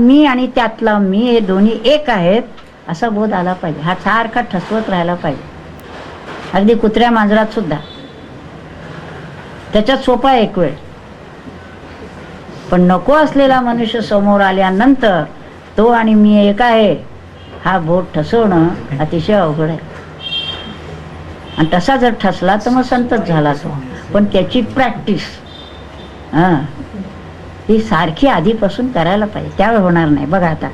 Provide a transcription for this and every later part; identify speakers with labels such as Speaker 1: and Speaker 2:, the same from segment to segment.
Speaker 1: मी आणि त्यातला मी हे दोन्ही एक आहेत असा बोध आला पाहिजे. हा सारखा ठसवत राहायला पाहिजे. अगदी कुत्र्या मांजरात सुद्धा. त्याच्यात सोपा एक वेळ. पण नको असलेला मनुष्य समोर आल्यानंतर तो आणि मी एक आहे हा बोध ठसवणं अतिशय अवघड आहे. आणि तसा जर ठसला तर मग संतच झाला तो. पण त्याची प्रॅक्टिस हां ही सारखी आधीपासून करायला पाहिजे. त्यावेळी होणार नाही. बघा आता.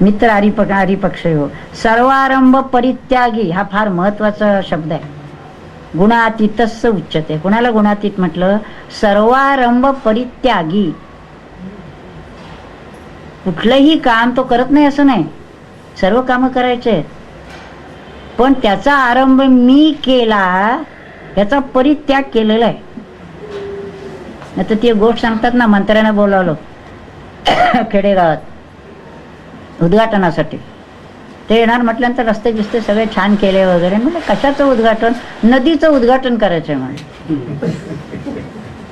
Speaker 1: मित्र हरिपक हरिपक्ष हो. सर्वारंभ परित्यागी. हा फार महत्त्वाचा शब्द आहे. गुणातीतच उच्चते कुणाला गुणातीत म्हटलं? सर्वारंभ परित्यागी. कुठलंही काम तो करत नाही असं नाही. सर्व कामं करायचे आहेत. पण त्याचा आरंभ मी केला याचा परित्याग केलेला आहे. नाही तर ती गोष्ट सांगतात ना मंत्र्यांना बोलावलं. खेडेगावात. उद्घाटनासाठी. ते येणार म्हटल्यानंतर रस्ते बिस्ते सगळे छान केले वगैरे. म्हणजे कशाचं उद्घाटन? नदीचं उद्घाटन करायचंय म्हणजे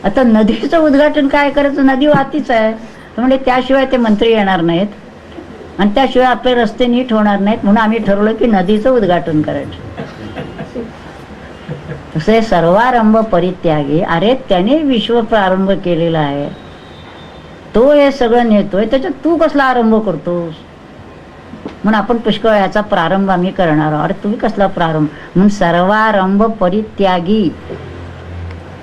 Speaker 1: आता नदीचं उद्घाटन काय करायचं? नदी वाहतीच आहे. म्हणजे त्याशिवाय ते मंत्री येणार नाहीत. आणि त्याशिवाय आपले रस्ते नीट होणार नाहीत. म्हणून आम्ही ठरवलं की नदीचं उद्घाटन करायचं. तसे सर्वारंभ परित्यागी. अरे त्याने विश्व प्रारंभ केलेला आहे. तो हे सगळं नेतोय. त्याच्यात तू कसला आरंभ करतोस? म्हणून आपण पुष्कळ याचा प्रारंभ आम्ही करणार आहोत. अरे तुम्ही कसला प्रारंभ? म्हणून सर्वारंभ परित्यागी.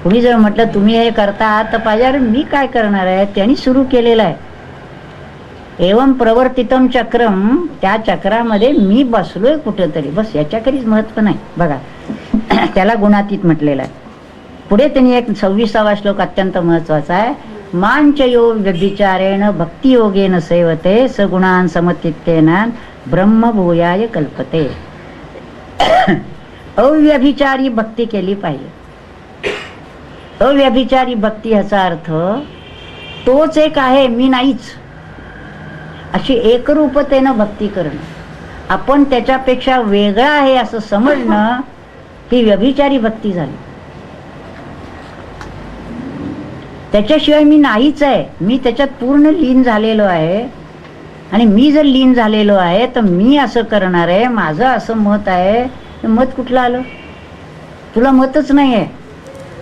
Speaker 1: कुणी जर म्हटलं तुम्ही हे करता आहात तर पाहिजे. अरे मी काय करणार आहे? त्यांनी सुरू केलेलं आहे. एवम प्रवर्तितम चक्रम त्या चक्रामध्ये मी बसलोय कुठेतरी. बस याच्याकरीच महत्त्व नाही. बघा. त्याला गुणातीत म्हटलेलं आहे. पुढे त्यांनी एक सव्वीसावा श्लोक अत्यंत महत्त्वाचा आहे. मांच योग व्यभिचारेण भक्तियोगेन सेवते सगुणान समतित्तेन ब्रह्मभूयाय कल्पते. अव्यभिचारी भक्ती केली पाहिजे. अव्यभिचारी भक्ती ह्याचा अर्थ तोच एक आहे मी नाहीच. अशी एकरूपतेनं भक्ती करणं. आपण त्याच्यापेक्षा वेगळा आहे असं समजणं ही व्यभिचारी भक्ती झाली. त्याच्याशिवाय मी नाहीच आहे. मी त्याच्यात पूर्ण लीन झालेलो आहे. आणि मी जर लीन झालेलो आहे तर मी असं करणार आहे. माझं असं मत आहे. मत कुठलं आलं? तुला मतच नाही आहे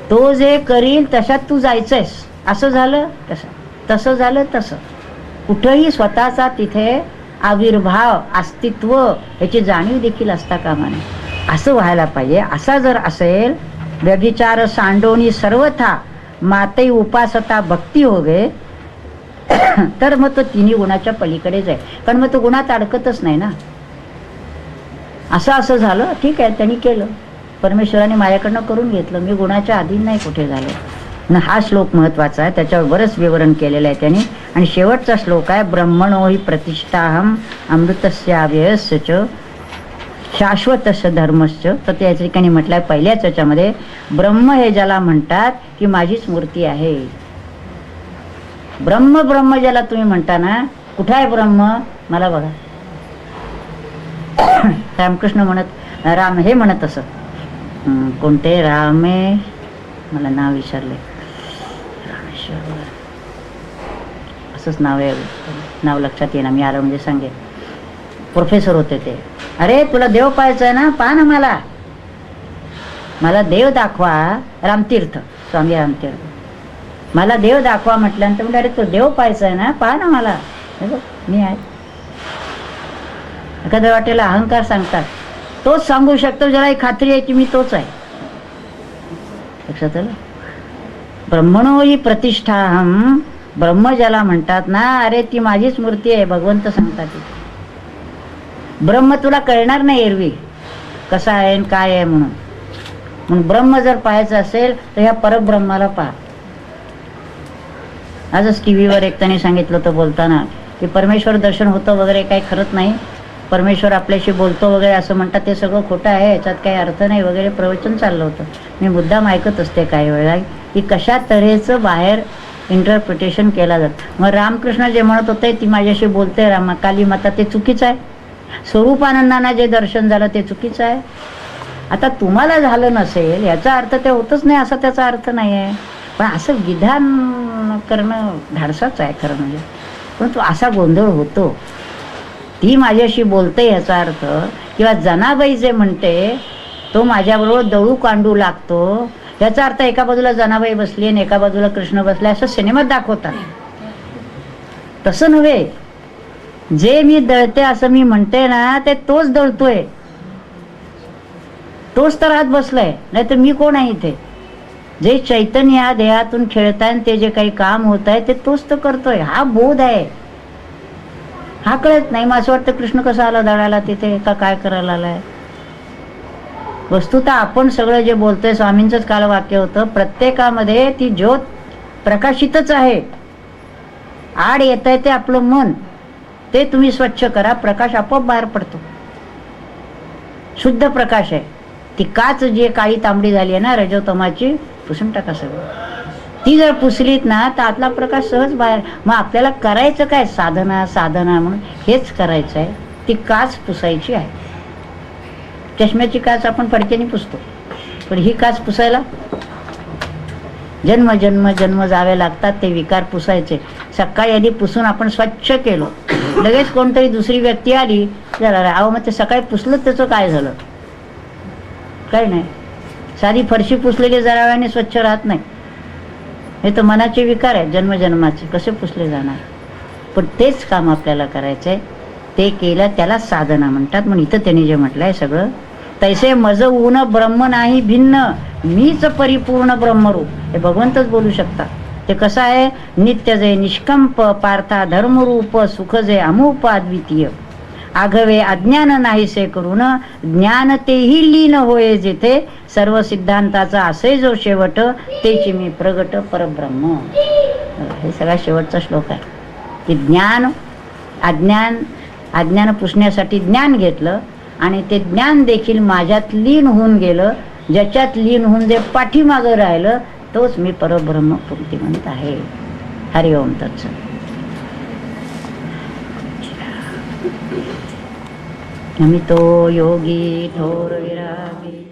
Speaker 1: तो जे करील तशात तू जायचंयस. असं झालं तसं. तसं झालं तसं. कुठंही स्वतःचा तिथे आविर्भाव अस्तित्व याची जाणीव देखील असता कामा नये. असं व्हायला पाहिजे. असा जर असेल व्यभिचार सांडोनी सर्वथा माते उपासता भक्ती हो गे तर मग तो तिन्ही गुणाच्या पलीकडे जाईल कारण मग तो गुणात अडकतच नाही ना. असं असं झालं ठीक आहे त्यांनी केलं. परमेश्वराने माझ्याकडनं करून घेतलं. मी गुणाच्या आधी नाही कुठे झालो. हा श्लोक महत्त्वाचा आहे. त्याच्यावर बरंच विवरण केलेलं आहे त्यांनी. आणि शेवटचा श्लोक आहे ब्रह्मणो हि प्रतिष्ठाहम अमृतस्याव्ययस्य च. शाश्वत धर्मश्च तर त्या ठिकाणी म्हटलंय पहिल्याच याच्यामध्ये ब्रह्म हे ज्याला म्हणतात की माझीच मूर्ती आहे. ब्रह्म ब्रह्म ज्याला तुम्ही म्हणता ना कुठं आहे ब्रह्म? मला बघा. रामकृष्ण म्हणत राम हे म्हणत असत. कोणते? रामे. मला नाव विचारले असंच नाव आहे. नाव लक्षात येणार मी आलं म्हणजे सांगेन. प्रोफेसर होते ते. अरे तुला देव पाहायचं आहे ना? पहा ना मला. मला देव दाखवा रामतीर्थ. स्वामी रामतीर्थ. मला देव दाखवा म्हटल्यानंतर म्हणजे अरे तो देव पाहायचा आहे ना? पहा ना मला. मी आहे. एखाद्या वाटेला अहंकार सांगतात. तोच सांगू शकतो ज्याला ही खात्री आहे की मी तोच आहे. लक्षात आलं? ब्रह्मणो ही प्रतिष्ठा हम ब्रह्म ज्याला म्हणतात ना अरे ती माझीच मूर्ती आहे. भगवंत सांगतात ती. ब्रह्म तुला कळणार नाही एरवी. कसा आहे आणि काय आहे म्हणून. म्हणून ब्रह्म जर पाहायचं असेल तर ह्या परब्रह्माला पहा. आजच टी व्हीवर एक त्याने सांगितलं होतं बोलताना की परमेश्वर दर्शन होतं वगैरे काही खरंच नाही. परमेश्वर आपल्याशी बोलतो वगैरे असं म्हणतात ते सगळं खोटं आहे याच्यात काही अर्थ नाही वगैरे प्रवचन चाललं होतं. मी मुद्दाम ऐकत असते काही वेळा की कशा तऱ्हेचं बाहेर इंटरप्रिटेशन केलं जातं. मग रामकृष्ण जे म्हणत होते ती माझ्याशी बोलते रामा काली माता ते चुकीचं आहे. स्वरूपानंदांना जे दर्शन झालं ते चुकीचं आहे. आता तुम्हाला झालं नसेल याचा अर्थ ते होतच नाही असा त्याचा अर्थ नाही आहे पण असं विधान करणं धाडसाच आहे खरं म्हणजे. परंतु असा गोंधळ होतो. ती माझ्याशी बोलते याचा अर्थ किंवा जनाबाई जे म्हणते तो माझ्याबरोबर दळू कांडू लागतो. याचा अर्थ एका बाजूला जनाबाई बसली आणि एका बाजूला कृष्ण बसला असं सिनेमात दाखवतात. तसं नव्हे. जे मी दळते असं मी म्हणते ना ते तोच दळतोय. तोच तर आत बसलाय. नाही तर मी कोण आहे इथे? जे चैतन्य या देहातून खेळताय आणि ते जे काही काम होत आहे ते तोच तर करतोय. हा बोध आहे. हा कळत नाही. मग असं वाटतं कृष्ण कसा आला दळायला तिथे? का काय करायला आलाय? वस्तुतः आपण सगळं जे बोलतोय स्वामींचंच काल वाक्य होतं प्रत्येकामध्ये ती ज्योत प्रकाशितच आहे. आड येत आहे ते आपलं मन. ते तुम्ही स्वच्छ करा प्रकाश आपोआप बाहेर पडतो. शुद्ध प्रकाश आहे. ती काच जी काळी तांबडी झाली आहे ना रजोतमाची पुसून टाका सगळं. ती जर पुसलीत ना तर आतला प्रकाश सहज बाहेर मग आपल्याला करायचं काय? साधना साधना म्हणून हेच करायचं आहे. ती काच पुसायची आहे. चष्म्याची काच आपण फडक्याने पुसतो. पण ही काच पुसायला जन्म जन्म जन्म जावे लागतात ते विकार पुसायचे. सकाळी आधी पुसून आपण स्वच्छ केलो. लगेच कोणतरी दुसरी व्यक्ती आली जरा अहो मग ते सकाळी पुसलं त्याचं काय झालं? काही नाही. साधी फरशी पुसलेली जरा वेळाने स्वच्छ राहत नाही. हे तर मनाचे विकार आहेत जन्मजन्माचे कसे पुसले जाणार? पण तेच काम आपल्याला करायचं आहे ते केलं त्याला साधना म्हणतात. म्हणून इथं त्यांनी जे म्हटलं आहे सगळं तैसे मज ऊन ब्रह्म नाही भिन्न. मीच परिपूर्ण ब्रह्मरूप. हे भगवंतच बोलू शकतात. ते कसं आहे? नित्य जे निष्कंप पार्था धर्मरूप सुख जे अमूप अद्वितीय. आघवे अज्ञान नाहीसे करून ज्ञान तेही लीन होय जेथे. सर्व सिद्धांताचा असे जो शेवट तेची मी प्रगट परब्रह्म. हे सगळा शेवटचा श्लोक आहे. की ज्ञान अज्ञान अज्ञान पुसण्यासाठी ज्ञान घेतलं आणि ते ज्ञान देखील माझ्यात लीन होऊन गेलं. ज्याच्यात लीन होऊन जे पाठीमागं राहिलं तोच मी परब्रह्म म्हणत आहे. हरिओम मी नमितो योगी थोर विरागी.